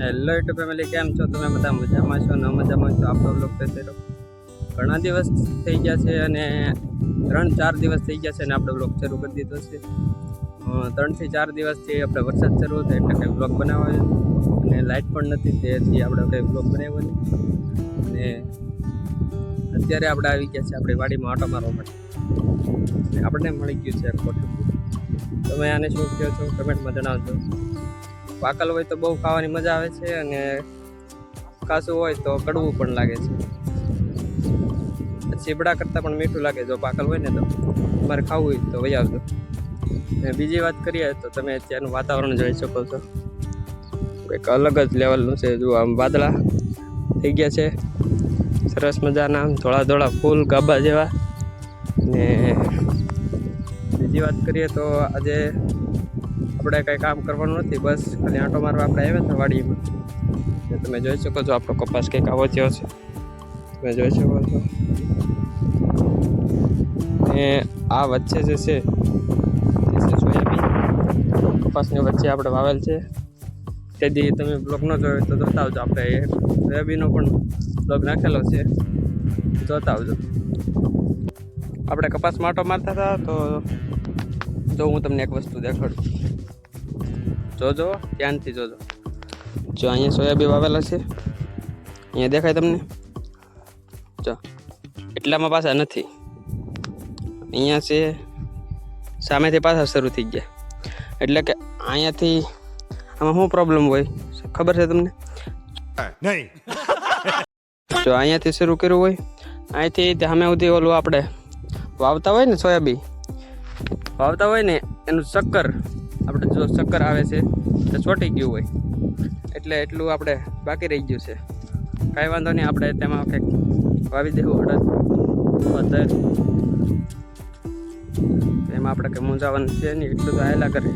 Hello YouTube family કેમ છો? તમે બધા મજામાં છો? ન મજામાં છો? આપણો બ્લોગ થશે ઘણા દિવસ થઈ ગયા છે અને ત્રણ, ચાર દિવસ થઈ ગયા છે અને આપણે બ્લોગ શરૂ કરી દીધો છે. ત્રણથી ચાર દિવસથી આપણે વરસાદ શરૂ થાય એટલે કંઈ બ્લોગ બનાવવા અને લાઇટ પણ નથી. તેથી આપણે કંઈ બ્લોગ બનાવ્યો અને અત્યારે આપણે આવી ગયા છે આપણી વાડીમાં આટો મારવા માટે. આપણને મળી ગયું છે ખોટું તમે આને શું કહો છો? કમેન્ટમાં જણાવજો. પાકલ હોય તો બહુ ખાવાની મજા આવે છે અને કાસું હોય તો કડવું પણ લાગે છે. ચીબડા કરતાં પણ મીઠું લાગે જો પાકલ હોય ને તો. તમારે ખાવું હોય તો વહી આવજો. અને બીજી વાત કરીએ તો તમે ત્યાંનું વાતાવરણ જોઈ શકો છો. એક અલગ જ લેવલનું છે જો આમ વાદળા થઈ ગયા છે. સરસ મજાના ધોળા ધોળા ફૂલ ગાબા જેવા. ને બીજી વાત કરીએ તો આજે આપણે કંઈ કામ કરવાનું નથી, બસ ખાલી આંટો મારવા આપણે આવ્યા હતા વાડીમાં. તમે જોઈ શકો છો આપણો કપાસ કંઈક આવો થયો છે. તમે જોઈ શકો છો. ને આ વચ્ચે જે છે સોયાબીન. કપાસની વચ્ચે આપણે વાવેલ છે. તેથી તમે બ્લોગ ન જોયો તો જોતા આવજો. આપણે સોયાબીનનો પણ બ્લોગ નાખેલો છે. જોતા આવજો. આપણે કપાસ માટો મારતા હતા તો જો હું તમને એક વસ્તુ દેખાડું. જોજો ધ્યાનથી જોજો. જો અહીંયા સોયાબીન વાવેલા છે. અહીંયા દેખાય તમને? જો એટલામાં પાછા નથી. અહીંયા છે સામેથી પાછા શરૂ થઈ ગયા. એટલે કે અહીંયાથી આમાં શું પ્રોબ્લેમ હોય? ખબર છે તમને? નહીં. જો અહીંયાથી શરૂ કર્યું હોય. અહીંથી સામે સુધી ઓલું આપણે વાવતા હોય ને સોયાબીન? વાવતા હોય ને એનું શક્કર. આપણે જો ચક્કર આવે છે, તો ચોટી ગયું હોય. એટલે એટલું આપણે બાકી રહી ગયું છે. કાંઈ વાંધો નહીં, આપણે તેમાં કંઈક વાવી દેવું અડદ પદ્ધર એમાં આપણે કંઈ મૂંઝાવાનું છે નહીં, એટલું તો આયેલા કરે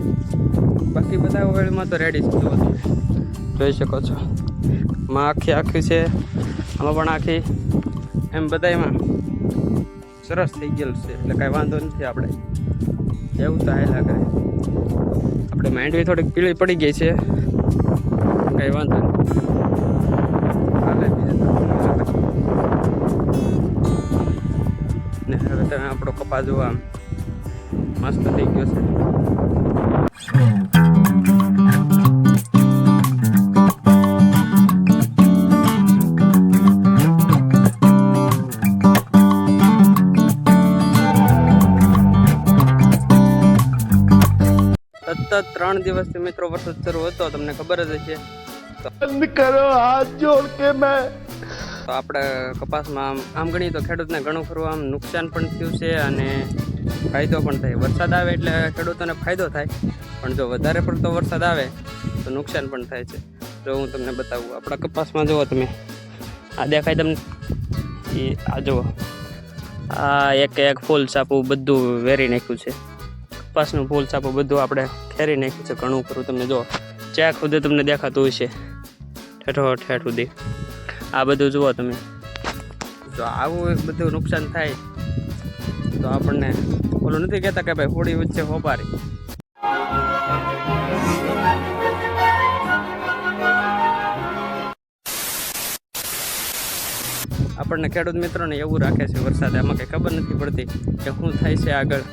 બાકી બધા ઓવેળમાં તો રેડી છે જોઈ શકો છો. માં આખી આખી છે, આમાં પણ આખી. એમ બધામાં સરસ થઈ ગયેલું છે, એટલે કાંઈ વાંધો નથી આપણે. એવું તો આયેલા કરે આપણે માંડવી થોડીક પીળી પડી ગઈ છે. કંઈ વાંધો નહીં. ને હવે તમે આપણો કપા જોવા મસ્ત થઈ ગયો છે. ત્રણ દિવસથી મિત્રો વરસાદ શરૂ હતો તમને ખબર જ હશે. બંધ કરો હાથ જોડ કે મેં. તો આપણે કપાસમાં આમ આમ ગણીએ તો ખેડૂતને ઘણું ખરું આમ નુકસાન પણ થયું છે અને ફાયદો પણ થાય. વરસાદ આવે એટલે ખેડૂતોને ફાયદો થાય પણ જો વધારે પડતો વરસાદ આવે તો નુકસાન પણ થાય છે. જો હું તમને બતાવું આપણા કપાસમાં જુઓ તમે. આ દેખાય તમને? એ આ જુઓ. આ એક એક ફૂલ સાપું બધું વેરી નાખ્યું છે. કપાસનું ફૂલ સાપું બધું આપણે ખેરી નાખ્યું છે ઘણું ખરું તમને જો ચેક સુધી તમને દેખાતું હશે. ઠેઠો ઠેઠ સુધી. આ બધું જુઓ તમે. જો આવું એક બધું નુકસાન થાય, તો આપણને ઓલું નથી કહેતા કે ભાઈ હોળી વચ્ચે હોપારી આપણને ખેડૂત મિત્રોને એવું રાખે છે વરસાદ, એમાં કંઈ ખબર નથી પડતી કે શું થાય છે આગળ.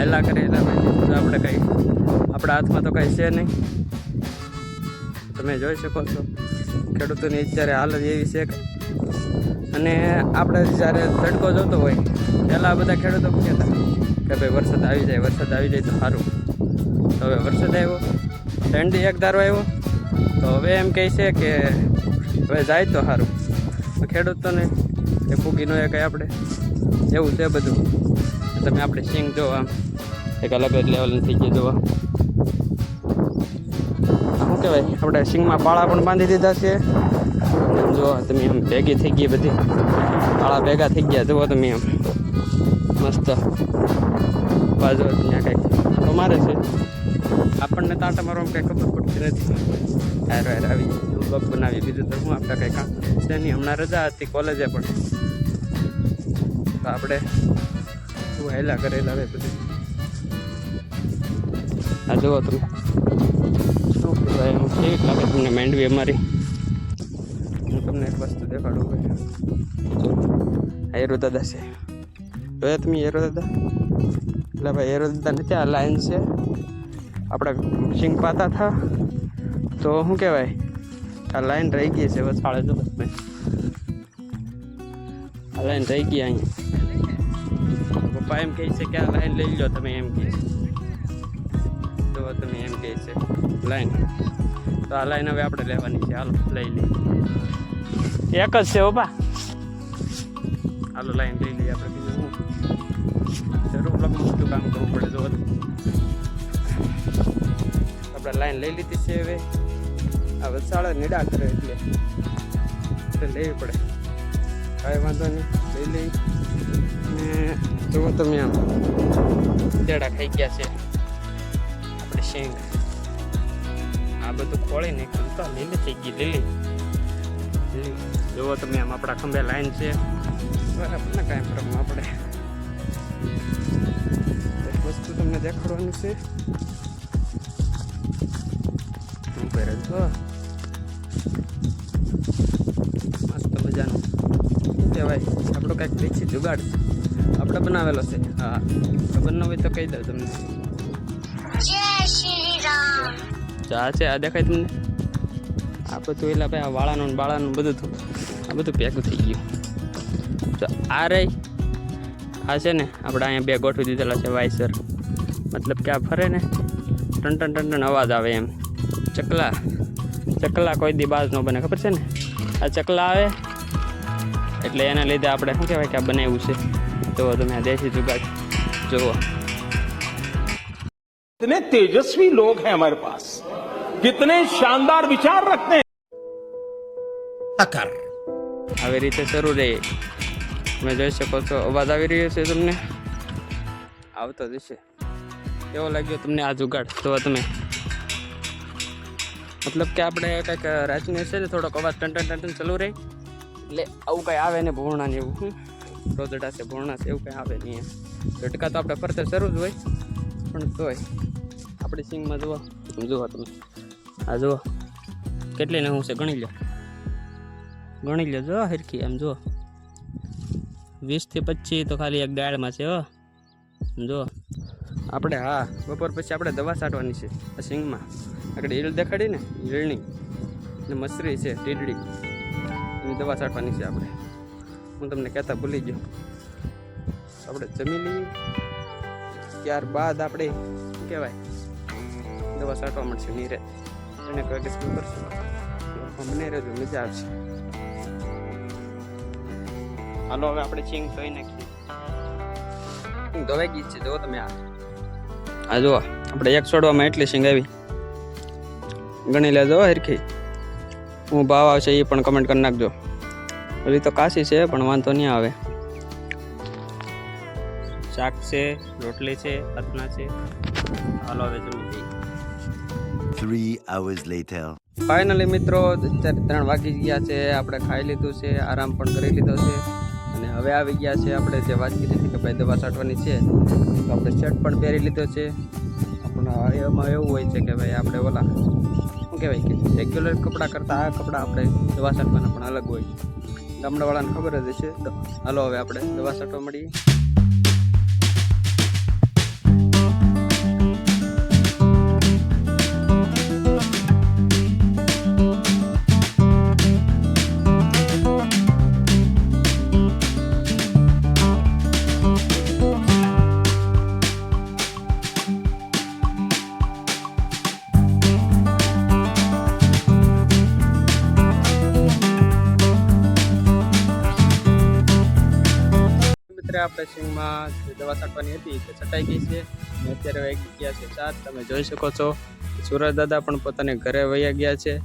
હેલા કરે હેલા ભાઈ. આપણે કંઈ, આપણા હાથમાં તો કંઈ છે નહીં. તમે જોઈ શકો છો, ખેડૂતોની અત્યારે હાલત એવી છે અને આપણે જ્યારે તડકો જોતો હોય, પહેલાં બધા ખેડૂતો કહેતા કે ભાઈ વરસાદ આવી જાય, વરસાદ આવી જાય તો સારું. તો હવે વરસાદ આવ્યો, ઠંડી એક ધારો આવ્યો, તો હવે એમ કહે છે કે હવે જાય તો સારું. તો ખેડૂતોને એ ફૂગી ન કંઈ આપણે, એવું છે બધું. તમે આપણે સિંગ જો આમ એક અલગ જ લેવલની થઈ ગઈ જોવા શું કહેવાય? આપણે સિંગમાં પાળા પણ બાંધી દીધા છે. જુઓ, તમે આમ ભેગી થઈ ગઈ બધી. પાળા ભેગા થઈ ગયા, જુઓ તમે આમ મસ્ત. બાજુ ત્યાં કંઈક મારે છે. આપણને તાટા મારવામાં કંઈ ખબર પડતી નથી. હાર હાર, આવી બ્લોગ બનાવી, બીજું તો હું આપણે કંઈ કામ. છે નહીં હમણાં રજા હતી કોલેજે પણ. તો આપણે શું હેલા કરેલા હવે બધું. આ જુઓ તમે શું કહેવાય એનું કેવી લાગે તમને માંડવી અમારી. હું તમને એક વસ્તુ દેખાડું આ હેરો દાદા છે. જોયા તમે હેરો દાદા? એટલે ભાઈ હેરો દાદા નથી આ લાઈન છે. આપણે સિંગ પાતા થા તો શું કહેવાય? આ લાઈન રહી ગઈ છે વસાળે જો બસ ભાઈ. આ લાઈન રહી ગઈ અહીંયા. પપ્પા એમ કહે છે કે આ લાઈન લઈ લો તમે એમ કહે છે. તો એમ કહે છે. લાઈન. તો આ લાઈન હવે આપણે લેવાની છે. હાલો લઈ લઈએ. એક જ છે ઓબા હાલો લાઈન લઈ લઈએ આપણે બીજું શું? જરૂર લગભગ બધું કામ કરવું પડે જો આપણે લાઈન લઈ લીધી છે હવે. આ વલસાડ નીડા કરે એટલે. એટલે લેવી પડે. કાંઈ વાંધો નહીં. લઈ લઈ ને જુઓ તમે આમ. ખાઈ ગયા છે. આપણે શેંગ આ બધું ખોળી નાખ્યું તો લીલી થઈ ગઈ, લીલી. જુઓ તમે, આમ આપણા ખંભે લાઈન છે. બરાબર, ને કાંઈ ફરક આપણે. વસ્તુ તમને દેખાડવાની છે. શું પહેરે છો? મસ્ત મજાનું. શું કહેવાય? આપણો કાંઈક દેશી જુગાડ. આપણે બનાવેલો છે. હા. ખબર ન હોય તો કહી દઉં તમને. ચા છે, આ દેખાય તમને? આ બધું એટલે ભાઈ આ વાળાનું બાળાનું બધું આ બધું પેકું થઈ ગયું. તો આ રહી આ છે ને, આપણે અહીંયા બે ગોઠવી દીધેલા છે વાઇસર. મતલબ કે આ ફરે ને, ટન ટન ટન ટન અવાજ આવે એમ. ચકલા ચકલા કોઈ દી બાજ ન બને, ખબર છે ને? આ ચકલા આવે, એટલે એના લીધે આપણે શું કહેવાય કે આ બનાવ્યું છે. જુઓ તમે, આ દેશી જુગાડ જુઓ. कितने तेजस्वी लोग हैं हमारे पास कितने शानदार विचार रखते हैं આવી રીતે શરૂ રહે તમે જોઈ શકો છો અવાજ આવી રહ્યો છે તમને આવતો જશે કેવો લાગ્યો તમને આ જુગાડ તો તમે મતલબ કે આપણે કંઈક રાતને છે ને થોડોક અવાજ ટન ટન ટન ટન ચાલુ રહે એટલે આવું કંઈ આવે ને ભૂરણા ને એવું હમ. રોદડા છે ભૂરણા છે એવું કંઈ આવે નહીં એમ ઝટકા તો આપણે ફરતે શરૂ જ હોય પણ તોય આપણી સિંગમાં જુઓ. જુઓ તમે. આ જુઓ. કેટલી નવું છે, ગણી લો. ગણી લો જો હરખી એમ જુઓ. વીસથી પચીસ તો ખાલી એક દાળમાં છે, હો. જો આપણે, હા, બપોર પછી આપણે દવા છાંટવાની છે, આ સિંગમાં. આગળ ઈળ દેખાડી ને ઈળની ને મસરી છે, ટીડડી. એની દવા છાંટવાની છે આપણે. હું તમને કહેતા ભૂલી ગયો. આપણે જમી લઈએ. ત્યારબાદ આપણે, શું કહેવાય? દવા છાંટવા મળશે નીરે. એને પ્રેક્ટિસ કરશું? અમને રહેજો મજા આવશે. હાલો હવે આપણે ચીંગ ધોઈ નાખીએ. ધોવાઈ ગઈ છે જો તમે આ. આ જો આપણે એક છોડવામાં એટલી સિંગ આવી. ગણી લેજો હરખી. હું ભાવ આવશે એ પણ કમેન્ટ કરી નાખજો. હજી તો કાશી છે પણ વાંધો નહીં આવે. શાક છે રોટલી છે અથના છે. હાલો હવે જમી Three hours later. ફાઇનલી મિત્રો, અત્યારે ત્રણ વાગી ગયા છે. આપણે ખાઈ લીધું છે, આરામ પણ કરી લીધો છે. અને હવે આવી ગયા છે આપણે જે વાત હતી કે ભાઈ દવા છાંટવાની છે, તો આપણે શર્ટ પણ પહેરી લીધો છે. આપણા એમાં એવું હોય છે કે ભાઈ આપણે ઓલા, શું કહેવાય કે રેગ્યુલર કપડાં કરતાં આ કપડાં આપણે દવા છાંટવાના પણ અલગ હોય. ગામડાવાળાને ખબર જ હશે. હાલો, હવે આપણે દવા છાંટવા મળીએ. મિત્ર આપણે સિંગમાં દવા છાંટવાની હતી તે છટાઈ ગઈ છે અને અત્યારે વાગી ગયા છે ચાર તમે જોઈ શકો છો સુરજ દાદા પણ પોતાને ઘરે વયા ગયા છે.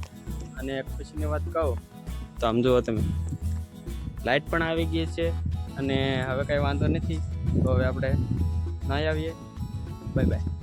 અને ખુશીની વાત કહો તો આમ જુઓ તમે લાઇટ પણ આવી ગઈ છે અને હવે કાંઈ વાંધો નથી. તો હવે આપણે ના આવીએ. Bye bye.